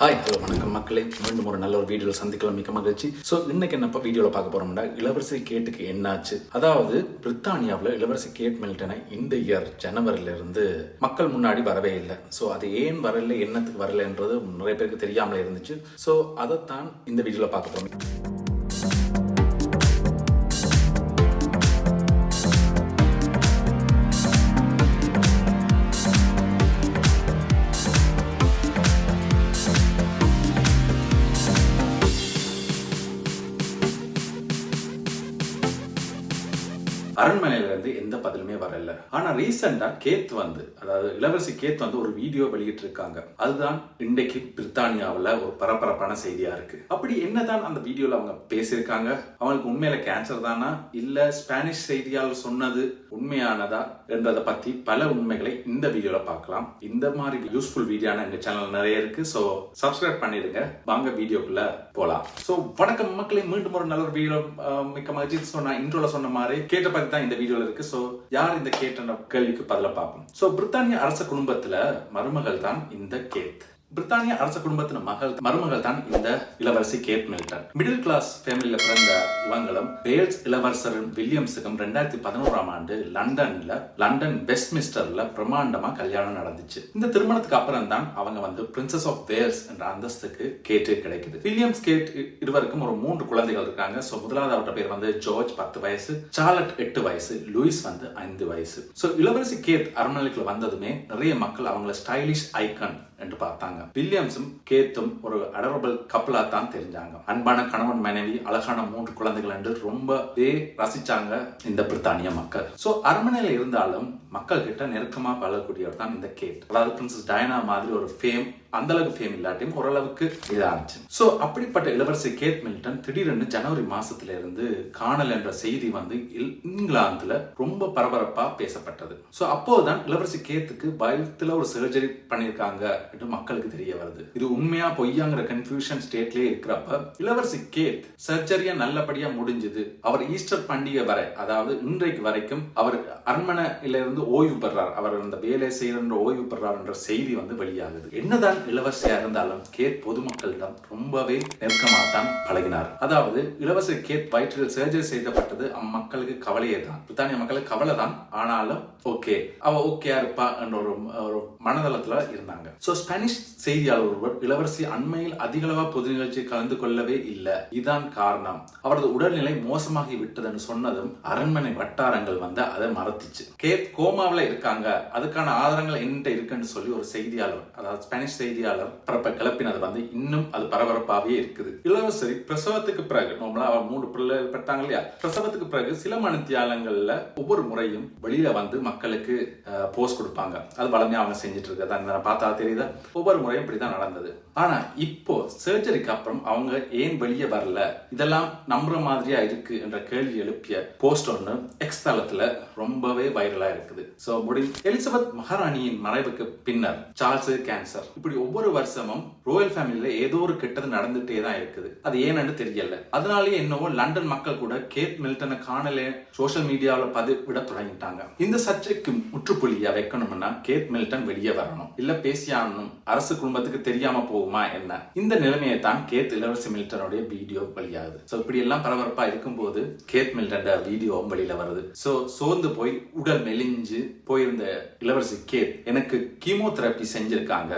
Hi hello வணக்கம் மக்களே. மீண்டும் ஒரு நல்ல ஒரு வீடியோவில் சந்திக்கலாம். மிக்க மகிழ்ச்சி. ஸோ இன்னைக்கு என்னப்பா வீடியோவில் பார்க்க போறோம்னா இளவரசி கேட்டுக்கு என்னாச்சு? அதாவது பிரித்தானியாவில் இளவரசி கேட் மில்டனை இந்த இயர் ஜனவரிலிருந்து மக்கள் முன்னாடி வரவே இல்லை. ஸோ அது ஏன் வரல? என்னத்துக்கு வரலன்றது நிறைய பேருக்கு தெரியாமலே இருந்துச்சு. ஸோ அதைத்தான் இந்த வீடியோவில் பார்க்க போறோம். அரண்மனையில இருந்து எந்த பதிலுமே வரல. ஆனா ரீசெண்டா கேத் வந்து அதாவது இளவரசி கேத் வந்து ஒரு வீடியோ வெளியிட்டு இருக்காங்க அதுதான் இன்றைக்கு பிரித்தானியாவில் ஒரு பரபரப்பான செய்தியா இருக்கு. அப்படி என்னதான் அந்த வீடியோல அவங்க பேசியிருக்காங்க? அவங்களுக்கு உண்மையில கேன்சர் தானா? இல்ல ஸ்பானிஷ் செய்தியாளர் சொன்னது உண்மையானதா என்றதை பத்தி பல உண்மைகளை இந்த வீடியோல பார்க்கலாம். இந்த மாதிரி யூஸ்ஃபுல் வீடியோன எங்க சேனல் நிறைய இருக்கு. ஸோ சப்ஸ்கிரைப் பண்ணிடுங்க. வாங்க வீடியோக்குள்ள போலாம். ஸோ வணக்கம் மக்களே. மீண்டும் ஒரு நல்ல ஒரு வீடியோ மிக்க மகிழ்ச்சி. சொன்ன இன்ட்ரோல சொன்ன மாதிரி கேட்ட பத்தி தான் இந்த வீடியோல இருக்கு. ஸோ யார் இந்த கேட்ட கேள்விக்கு பதில பார்ப்போம். ஸோ பிரித்தானிய அரச குடும்பத்துல மருமகள் தான் இந்த கேத். பிரித்தானிய அரச குடும்பத்தின் மகள் மருமகள் தான் இந்த இளவரசி கேட் மில்டன். மிடில் கிளாஸ் ஃபேமிலியில பிறந்த இவங்களும் வேல்ஸ் இளவரசர் வில்லியம்ஸுக்கும் ரெண்டாயிரத்தி பதினோராம் ஆண்டு லண்டன்ல லண்டன் வெஸ்ட்மிஸ்டர்ல பிரமாண்டமா கல்யாணம் நடந்துச்சு. இந்த திருமணத்துக்கு அப்புறம் தான் அவங்க வந்து பிரின்சஸ் ஆஃப் வேல்ஸ் என்ற அந்தஸ்துக்கு கேட்டு கிடைக்குது. வில்லியம்ஸ் கேட் இருவருக்கும் ஒரு மூன்று குழந்தைகள் இருக்காங்க. ஸோ முதலாவது அவரோட பேர் வந்து ஜார்ஜ் பத்து வயசு சார்லட் எட்டு வயசு லூயிஸ் வந்து ஐந்து வயசு. ஸோ இளவரசி கேட் அரண்மனைக்குள்ள வந்ததுமே நிறைய மக்கள் அவங்கள ஸ்டைலிஷ் ஐக்கன் என்று பார்த்தாங்க. வில்லியம்ஸும் கேத்தும் ஒரு அடரபிள் கப்பலா தான் தெரிஞ்சாங்க. அன்பான கணவன் மனைவி அழகான மூன்று குழந்தைகள் என்று ரொம்பவே ரசிச்சாங்க இந்த பிரித்தானிய மக்கள். சோ அரண்மனையில இருந்தாலும் மக்கள் கிட்ட நெருக்கமா பழகக்கூடியவர் தான் இந்த கேட் அதாவது பிரின்சஸ் டயனா மாதிரி ஒரு ஃபேம் அந்த அளவுக்கு ஃபேம் இல்லாட்டியும் ஓரளவுக்கு இதாச்சு சோ அப்படிப்பட்ட இளவரசி கேட் மில்டன் திடீரென்று ஜனவரி மாசத்துல இருந்து காணல் என்ற செய்தி வந்து இல்- இங்கிலாந்துல ரொம்ப பரபரப்பா பேசப்பட்டது. சோ அப்போதுதான் இளவரசி கேத்துக்கு பயத்துல ஒரு சர்ஜரி பண்ணியிருக்காங்க. என்று மக்களுக்கு தெரிய வருது. இது உண்மையா பொய்யாங்கிற கன்ஃபியூஷன் ஸ்டேட்லயே இருக்கிறப்ப இளவரசி கேத் சர்ஜரிய நல்லபடியா முடிஞ்சது. அவர் ஈஸ்டர் பண்டிகை வரை அதாவது இன்றைக்கு வரைக்கும் அவர் அரண்மனையில இருந்து ஓய்வு பெறார். அவர் அந்த வேலை செய்யற ஓய்வு பெறார் என்ற செய்தி வந்து வெளியாகுது. என்னதான் இளவரசியா இருந்தாலும் கேத் பொதுமக்களிடம் ரொம்பவே நெருக்கமாக தான் பழகினார். அதாவது இளவரசி கேத் வயிற்றில் சர்ஜரி செய்யப்பட்டது அம்மக்களுக்கு கவலையே தான். பிரித்தானிய மக்களுக்கு கவலை தான். ஆனாலும் ஓகே அவ ஓகேயா இருப்பா என்ற ஒரு மனதளத்துல இருந்தாங்க. சோ ஸ்பானிஷ் செய்தியாளர் ஒருவர் இளவரசி அண்மையில் அதிகளவா பொது நிகழ்ச்சியில் கலந்து கொள்ளவே இல்லை. இதான் காரணம். அவரது உடல்நிலை மோசமாகி விட்டதுன்னு சொன்னதும் அரண்மனை வட்டாரங்கள் வந்து அதை மறத்துச்சு. கேத் கோமாவுல இருக்காங்க. அதுக்கான ஆதாரங்கள் என்கிட்ட இருக்குன்னு சொல்லி ஒரு செய்தியாளர் அதாவது ஸ்பானிஷ் செய்தியாளர் பரப்ப கிளப்பினது வந்து இன்னும் அது பரபரப்பாவே இருக்குது. இளவரசரி பிரசவத்துக்கு பிறகு நம்மளா அவர் மூணு பிள்ளை பெற்றாங்க இல்லையா? பிரசவத்துக்கு பிறகு சில மனுத்தியாலங்களில் ஒவ்வொரு முறையும் வெளியில வந்து மக்களுக்கு போஸ்ட் கொடுப்பாங்க. அது வளமையாக அவங்க செஞ்சுட்டு இருக்கதா பார்த்தா தெரியுது. ஒவ்வொரு முறையும் இப்படிதான் நடந்தது. ஆனா இப்போ சர்ஜரிக்கு அப்புறம் அவங்க ஏன் வெளியே வரல? இதெல்லாம் நம்புற மாதிரியா இருக்கு என்ற கேள்வி எழுப்பிய போஸ்ட் ஒன்று எக்ஸ் தளத்துல ரொம்பவே வைரலா இருக்குது. சோ முடி எலிசபெத் மகாராணியின் மறைவுக்கு பின்னர் சார்ல்ஸ் கேன்சர் இப்படி ஒவ்வொரு வருஷமும் ரோயல் ஃபேமிலியில ஏதோ ஒரு கெட்டது நடந்துட்டே தான் இருக்குது. அது ஏன்னு தெரியல. அதனாலேயே என்னவோ லண்டன் மக்கள் கூட கேட் மில்டனை காணலே சோஷியல் மீடியாவில் பதிவிட தொடங்கிட்டாங்க. இந்த சர்ச்சைக்கு முற்றுப்புள்ளியா வைக்கணும்னா கேட் மில்டன் வெளியே வரணும். இல்ல பேசியாகணும் அரசு குடும்பத்துக்கு தெரியாம போகுமா என்ன? இந்த நிலைமையை தான் கேத் இளவரசி மில்டனுடைய வீடியோ வெளியாகுது சோ இப்படி எல்லாம் பரபரப்பா இருக்கும்போது கேத் மில்டன் வீடியோவும் வெளியில வருது சோ சோர்ந்து போய் உடல் மெலிஞ்சு போயிருந்த இளவரசி கேத் எனக்கு கீமோதெரப்பி செஞ்சிருக்காங்க.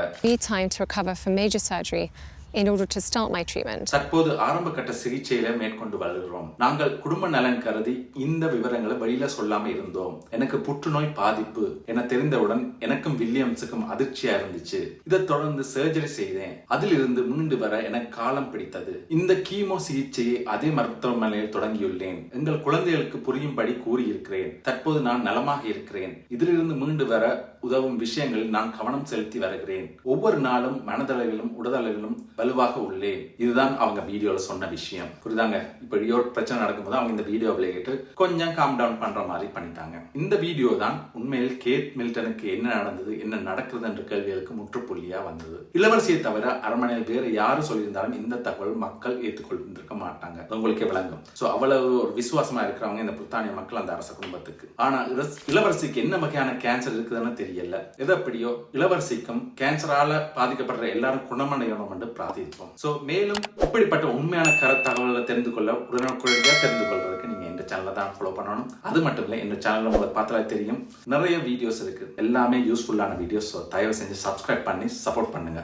In order to start my treatment. தற்போது ஆரம்ப கட்ட சிகிச்சையில மேற்கொண்டு வருகிறோம் நாங்கள் குடும்ப நலன் கருதி இந்த விவரங்களை வெளியில சொல்லாம இருந்தோம். எனக்கு புற்றுநோய் பாதிப்பு என தெரிந்தவுடன் எனக்கும் வில்லியம்ஸுக்கும் அதிர்ச்சியா இருந்துச்சு. இதை தொடர்ந்து சர்ஜரி செய்தேன். அதிலிருந்து மீண்டு வர எனக்கு காலம் பிடித்தது. இந்த கீமோ சிகிச்சையை அதே மருத்துவமனையில் தொடங்கியுள்ளேன். எங்கள் குழந்தைகளுக்கு புரியும்படி கூறியிருக்கிறேன். தற்போது நான் நலமாக இருக்கிறேன். இதிலிருந்து மீண்டு வர உதவும் விஷயங்களில் நான் கவனம் செலுத்தி வருகிறேன். ஒவ்வொரு நாளும் மனதளவிலும் உடலளவிலும் வலுவாக உள்ளேன் இதுதான் அவங்க வீடியோல சொன்ன விஷயம். புரியுதாங்க? இப்படி ஒரு பிரச்சனை நடக்கும்போது அவங்க இந்த வீடியோ கேட்டு கொஞ்சம் காம் டவுன் பண்ற மாதிரி பண்ணிட்டாங்க. இந்த வீடியோ தான் உண்மையில் கேட் மில்டனுக்கு என்ன நடந்தது என்ன நடக்குது என்ற கேள்விகளுக்கு முற்றுப்புள்ளியா வந்தது. இளவரசியை தவிர அரண்மனையில் வேற யாரு சொல்லியிருந்தாலும் இந்த தகவல் மக்கள் ஏற்றுக்கொண்டிருக்க மாட்டாங்க. உங்களுக்கே விளங்கும். சோ அவ்வளவு ஒரு விசுவாசமா இருக்கிறவங்க இந்த புத்தானிய மக்கள் அந்த அரச குடும்பத்துக்கு. ஆனா இளவரசிக்கு என்ன வகையான கேன்சர் இருக்குதுன்னு தெரியல. எது எப்படியோ இளவரசிக்கும் கேன்சரால பாதிக்கப்படுற எல்லாரும் குணமடையணும் என்று பிரார்த்திப்போம் சோ மேலும் இப்படிப்பட்ட உண்மையான கரு தகவல்களை தெரிந்து கொள்ள உடனுக்குழந்தையாக தெரிந்து கொள்வதற்கு நீங்கள் எங்கள் சேனலை தான் ஃபாலோ பண்ணணும். அது மட்டும் இல்லை எங்கள் சேனலில் உங்களுக்கு பார்த்தாலே தெரியும். நிறைய வீடியோஸ் இருக்குது எல்லாமே யூஸ்ஃபுல்லான வீடியோஸ் தயவு செஞ்சு சப்ஸ்கிரைப் பண்ணி சப்போர்ட் பண்ணுங்க.